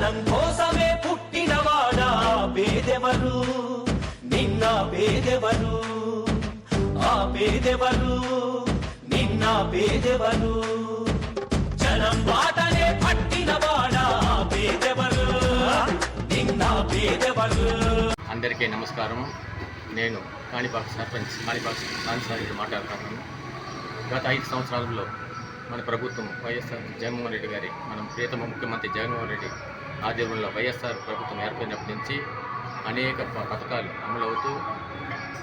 జనం కోసమే పుట్టినవాడా పేదెవరు? నిన్న పేదెవరు? ఆ పేదెవరు? నిన్న పేదెవరు? జనం బాటనే పట్టినవాడా పేదెవరు? నిన్న పేదెవరు? అందరికీ నమస్కారం నేను కాణిపాక్ సర్పంచ్ కాణిపాక్ ఇది మాట్లాడుతున్నాను. గత ఐదు సంవత్సరాలలో మన ప్రభుత్వం వైఎస్ఆర్ జగన్మోహన్ రెడ్డి గారి మనం ప్రియతమ ముఖ్యమంత్రి జగన్మోహన్ రెడ్డి ఆధ్వర్యంలో వైఎస్ఆర్ ప్రభుత్వం ఏర్పడినప్పటి నుంచి అనేక ప- పథకాలు అమలవుతూ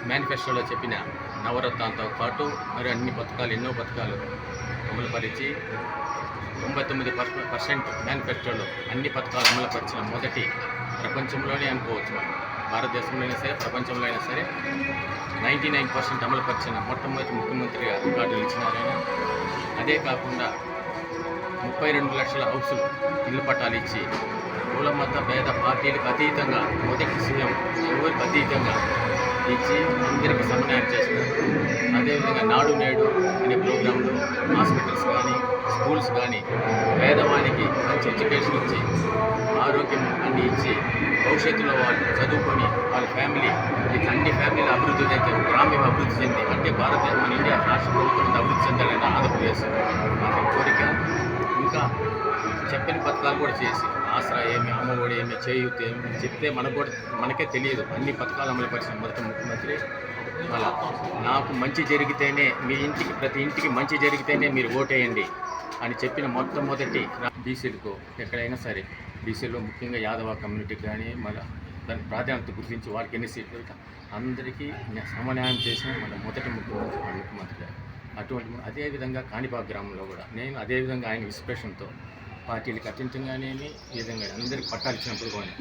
మేనిఫెస్టోలో చెప్పిన నవరత్నంతో పాటు మరి అన్ని పథకాలు ఎన్నో పథకాలు అమలుపరిచి తొంభై తొమ్మిది పర్- పర్సెంట్ మేనిఫెస్టోలో అన్ని పథకాలు అమలుపరిచిన మొదటి ప్రపంచంలోనే అనుకోవచ్చు మనం. భారతదేశంలో అయినా సరే ప్రపంచంలో అయినా సరే నైంటీ నైన్ పర్సెంట్ అమలుపరిచిన మొట్టమొదటి ముఖ్యమంత్రిగా రికార్డులు ఇచ్చినారు ఆయన. అదే కాకుండా ముప్పై రెండు లక్షల హౌసులు ఇల్లు పట్టాలు ఇచ్చి కుల మత భేద పార్టీలకు అతీతంగా మొదటి సీఎం ఎవరికి అతీతంగా ఇచ్చి అందరికీ సమన్వయం చేస్తున్నారు. అదేవిధంగా నాడు నేడు అనే ప్రోగ్రాంలో హాస్పిటల్స్ కానీ స్కూల్స్ కానీ పేదవానికి మంచి ఎడ్యుకేషన్ ఇచ్చి ఆరోగ్యం అన్ని ఇచ్చి భవిష్యత్తులో వాళ్ళు చదువుకొని వాళ్ళ ఫ్యామిలీ ఇట్లా అన్ని ఫ్యామిలీలు అభివృద్ధి అయితే గ్రామీణ అభివృద్ధి చెంది అంటే భారతదేశం మన ఇండియా రాష్ట్ర ప్రభుత్వం అభివృద్ధి చెందాలని ఆంధ్రప్రదేశ్. మాకు కోరిక ఇంకా చెప్పని పథకాలు కూడా చేసి ఆసరా ఏమి అమ్మఒడి ఏమి చేయూత ఏమి చెప్తే మనకు కూడా మనకే తెలియదు. అన్ని పథకాలు అమలు పరిచిన మొదటి ముఖ్యమంత్రి. అలా నాకు మంచి జరిగితేనే మీ ఇంటికి ప్రతి ఇంటికి మంచి జరిగితేనే మీరు ఓటేయండి అని చెప్పిన మొట్టమొదటి బీసీలకు ఎక్కడైనా సరే బీసీలో ముఖ్యంగా యాదవ కమ్యూనిటీకి కానీ మన దాని ప్రాధాన్యత గుర్తించి వారికి ఎన్ని సీట్లు అందరికీ సమన్యాయం చేసిన మన మొదటి ముఖ్యమంత్రి మన ముఖ్యమంత్రి గారు. అటువంటి అదేవిధంగా కాణిపాక గ్రామంలో కూడా నేను అదేవిధంగా ఆయన విశ్లేషణతో పార్టీలకు అత్యంతంగానేమి ఈ విధంగా అందరికి పట్టాలు ఇచ్చినప్పుడు కూడా.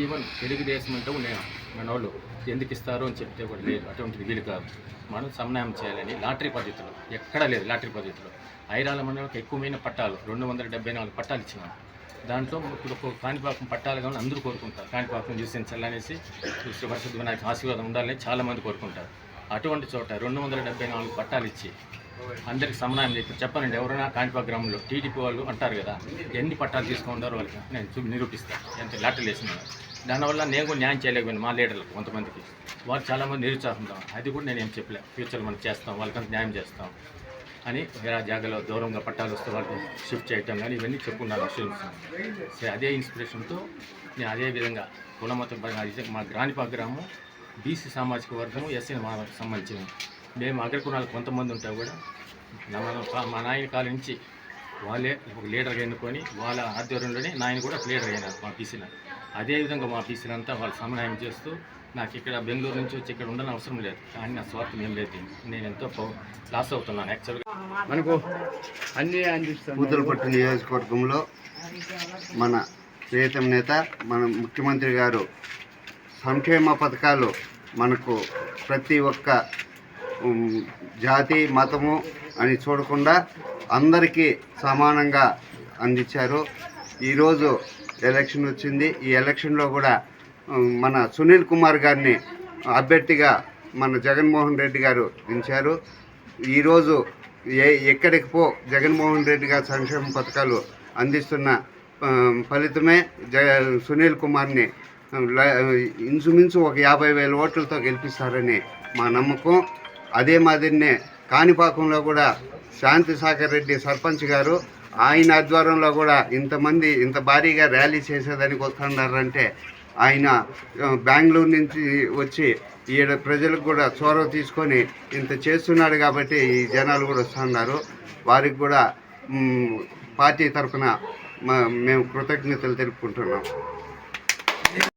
ఈవెన్ తెలుగుదేశం అంటే నేను మన వాళ్ళు ఎందుకు ఇస్తారు అని చెప్తే కూడా లేదు. అటువంటిది వీలు కాదు. మనం సమన్వయం చేయాలని లాటరీ పద్ధతిలో ఎక్కడా లేదు లాటరీ పద్ధతిలో. ఐరాల మండలంకి ఎక్కువమైన పట్టాలు రెండు వందల డెబ్బై నాలుగు పట్టాలు ఇచ్చినాం. దాంట్లో ఇప్పుడు ఒక కాణిపాకం పట్టాలు కానీ అందరూ కోరుకుంటారు. కాణిపాకం చూసించాలనేసి శ్రీ పరిశుద్ధ వినాయక ఆశీర్వాదం ఉండాలని చాలామంది కోరుకుంటారు. అటువంటి చోట రెండు వందల డెబ్బై నాలుగు పట్టాలు ఇచ్చి అందరికి సమన్వయం చెప్పి చెప్పనండి ఎవరైనా కాంటిపా గ్రామంలో టీడీపీ వాళ్ళు అంటారు కదా ఎన్ని పట్టాలు తీసుకుంటారో వాళ్ళకి నేను చూపి నిరూపిస్తాను ఎంత లాటరీలు వేసిన దానివల్ల నేను కూడా న్యాయం చేయలేకపోయాను మా లీడర్లకు కొంతమందికి. వాళ్ళు చాలామంది నిరుత్సాహంతో అది కూడా నేను ఏం చెప్పలే. ఫ్యూచర్లో మనం చేస్తాం వాళ్ళకంత న్యాయం చేస్తాం అని వేరే జాగాలో దూరంగా పట్టాలు వస్తే వాళ్ళకి షిఫ్ట్ చేయటం కానీ ఇవన్నీ చెప్పుకున్నాను అసూన్స్ సరే అదే ఇన్స్పిరేషన్తో నేను అదే విధంగా కులమతం మా గ్రానిపాక గ్రామం బీసీ సామాజిక వర్గం ఎస్సీ వాళ్ళకి సంబంధించిన మేము అగ్రకుణాలు కొంతమంది ఉంటా కూడా. మా నాయన కాలం నుంచి వాళ్ళే ఒక లీడర్గా ఎన్నుకొని వాళ్ళ ఆధ్వర్యంలోనే నాయన కూడా ఒక లీడర్ అయినారు మా బీసీలో అదేవిధంగా మా బీసీలు అంతా వాళ్ళు సమన్వయం చేస్తూ నాకు ఇక్కడ బెంగళూరు నుంచి వచ్చి ఇక్కడ ఉండని అవసరం లేదు. కానీ నా స్వార్థం ఏం లేదు. నేను ఎంతో పో- లాస్ అవుతున్నాను యాక్చువల్గా. మనకు అన్ని అందిస్తాం పూతలపట్టు నియోజకవర్గంలో మన ప్రియతమ నేత మన ముఖ్యమంత్రి గారు సంక్షేమ పథకాలు మనకు ప్రతి ఒక్క జాతి మతము అని చూడకుండా అందరికీ సమానంగా అందించారు. ఈరోజు ఎలక్షన్ వచ్చింది. ఈ ఎలక్షన్లో కూడా మన సునీల్ కుమార్ గారిని అభ్యర్థిగా మన జగన్మోహన్ రెడ్డి గారు దించారు. ఈరోజు ఏ ఎక్కడికి పో జగన్మోహన్ రెడ్డి గారు సంక్షేమ పథకాలు అందిస్తున్న ఫలితమే జగ సునీల్ కుమార్ని ఇంచుమించు ఒక యాభై వేల ఓట్లతో గెలిపిస్తారని మా నమ్మకం. అదే మాదిరినే కాణిపాకంలో కూడా శాంతి సాగర్ రెడ్డి సర్పంచ్ గారు ఆయన ఆధ్వర్యంలో కూడా ఇంతమంది ఇంత భారీగా ర్యాలీ చేసేదానికి వస్తున్నారంటే ఆయన బెంగళూరు నుంచి వచ్చి ఈడ ప్రజలకు కూడా చొరవ తీసుకొని ఇంత చేస్తున్నాడు కాబట్టి ఈ జనాలు కూడా వస్తున్నారు. వారికి కూడా పార్టీ తరఫున మేము కృతజ్ఞతలు తెలుపుకుంటున్నాం.